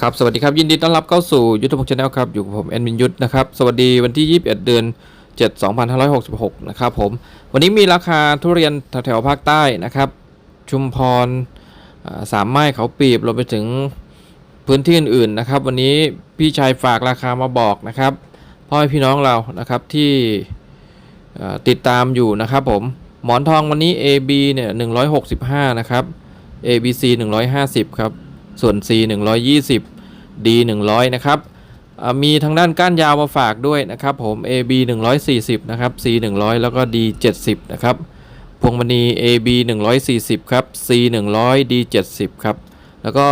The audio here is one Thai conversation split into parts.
ครับสวัสดีครับยินดีต้อนรับเข้าสู่ยุทธพงศ์ชาแนลครับอยู่กับผมแอดมินยุทธนะครับสวัสดีวันที่ 21 เดือน 7 2566 นะครับผมวันนี้มีราคาทุเรียนแถวๆภาคใต้นะครับ ชุมพรสามไม้เขาปีบรวมไปถึงพื้นที่อื่นๆนะครับ วันนี้พี่ชายฝากราคามาบอกนะครับพ่อให้พี่น้องเรานะครับที่ติดตามอยู่นะครับผมหมอนทองวันนี้ AB เนี่ย165 นะครับ ABC 150 ครับ ส่วน C 120 D 100นะครับมีทางด้านก้านยาวมาฝากด้วยนะครับผม AB 140นะครับ C 100 แล้วก็ D 70นะครับพวงมณี AB 140ครับ C 100 D 70ครับแล้วก็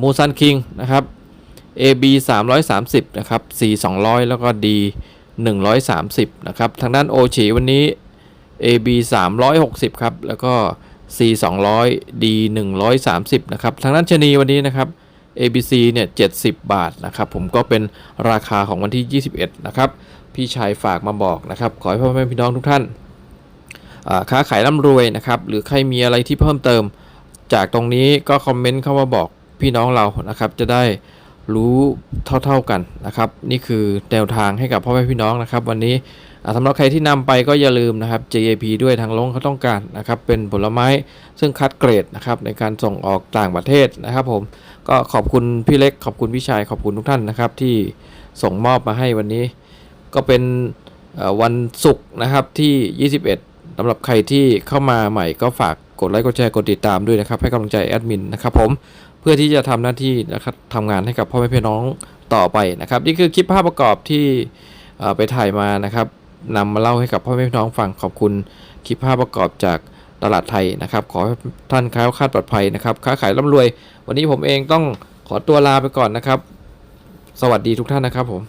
มูซันคิงนะครับ AB 330นะครับ C 200 แล้วก็ D 130นะครับทางด้านโอชีวันนี้ AB 360ครับแล้วก็ C 200 D 130นะครับทางด้านชนีวันนี้นะครับ ABC เนี่ย70 บาทนะครับ ผมก็เป็นราคาของวันที่ 21 นะครับ พี่ชายฝากมาบอกนะครับ ขอให้พ่อแม่พี่น้องทุกท่านอ่าค้าขายร่ำรวยนะครับ หรือใครมีอะไรที่เพิ่มเติม จากตรงนี้ก็คอมเมนต์เข้ามาบอกพี่น้องเรานะครับ จะได้ รู้เท่าๆกันนะครับ นี่คือแนวทางให้กับพ่อแม่พี่น้องนะครับ วันนี้สำหรับใครที่นำไปก็อย่าลืมนะครับ JAP ด้วยทางลงเขาต้องการนะครับ เป็นผลไม้ซึ่งคัดเกรดนะครับในการส่งออกต่างประเทศนะครับ ผมก็ขอบคุณพี่เล็กขอบคุณพี่ชายขอบคุณทุกท่านนะครับ ที่ส่งมอบมาให้วันนี้ ก็เป็นวันศุกร์นะครับที่ 21สำหรับใครที่เข้ามาใหม่ก็ฝากกดไลค์กดแชร์กดติดตามด้วยนะครับ ให้กำลังใจแอดมินนะครับผม เพื่อที่จะทำหน้าที่นะครับทำงานให้กับพ่อแม่พี่น้องต่อไปนะครับ นี่คือคลิปภาพประกอบที่ไปถ่ายมานะครับนำมาเล่าให้กับพ่อแม่พี่น้องฟังขอบคุณคลิปภาพประกอบจากตลาดไทยนะครับ ขอให้ท่านค้าคาดปลอดภัยนะครับ ค้าขายร่ำรวย วันนี้ผมเองต้องขอตัวลาไปก่อนนะครับ สวัสดีทุกท่านนะครับผม